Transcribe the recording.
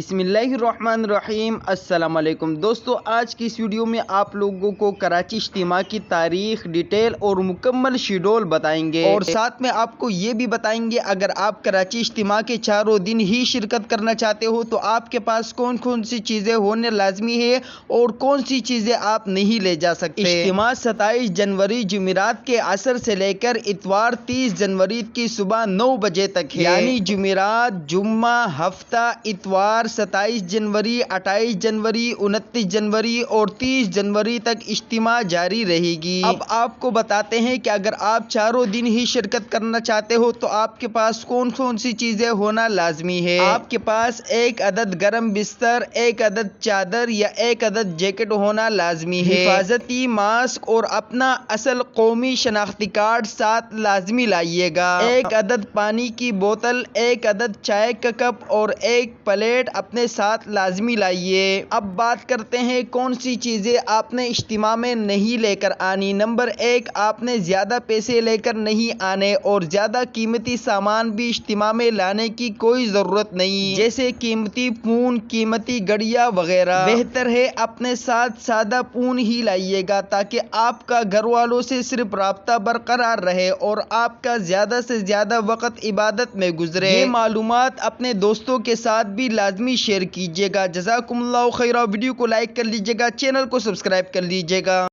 बिस्मिल्लाहिर्रहमानिर्रहीम। अस्सलाम वालेकुम दोस्तों आज की इस वीडियो में आप लोगों को कराची इज्तिमा की तारीख डिटेल और मुकम्मल शेड्यूल बताएँगे। और साथ में आपको ये भी बताएँगे अगर आप कराची इज्तिमा के चारों दिन ही शिरकत करना चाहते हो तो आपके पास कौन कौन सी चीज़ें होने लाजमी है और कौन सी चीज़ें आप नहीं ले जा सकते? इज्तिमा सताईस जनवरी जुमेरात के असर से लेकर इतवार तीस जनवरी की सुबह नौ बजे तक है। यानी जुमेरात जुम्मा हफ़्ता इतवार सताईस जनवरी, अट्ठाईस जनवरी, उनतीस जनवरी और तीस जनवरी तक इज्तिमा जारी रहेगी। अब आपको बताते हैं कि अगर आप चारों दिन ही शिरकत करना चाहते हो तो आपके पास कौन कौन सी चीज़ें होना लाजमी है? आपके पास एक अदद गर्म बिस्तर, एक अदद चादर या एक अदद जैकेट होना लाजमी है। हिफाजती मास्क और अपना असल कौमी शनाख्ती कार्ड साथ लाजमी लाइएगा। एक अदद पानी की बोतल, एक अदद चाय का कप और एक प्लेट अपने साथ लाजमी लाइए। अब बात करते हैं कौन सी चीज़ें आपने इज्तिमा में नहीं लेकर आनी। नंबर एक, आपने ज़्यादा पैसे लेकर नहीं आने और ज़्यादा कीमती सामान भी इज्तिमा में लाने की कोई ज़रूरत नहीं। जैसे कीमती पून, कीमती गड़िया वगैरह। बेहतर है अपने साथ सादा पून ही लाइएगा ताकि आपका घर वालों से सिर्फ़ रबता बरकरार रहे और आपका ज़्यादा से ज़्यादा वक्त इबादत में गुजरे। ये मालूमात अपने दोस्तों के साथ भी लाजमी शेयर कीजिएगा। जजाकुमुल्लाह खैरा। वीडियो को लाइक कर लीजिएगा चैनल को सब्सक्राइब कर लीजिएगा।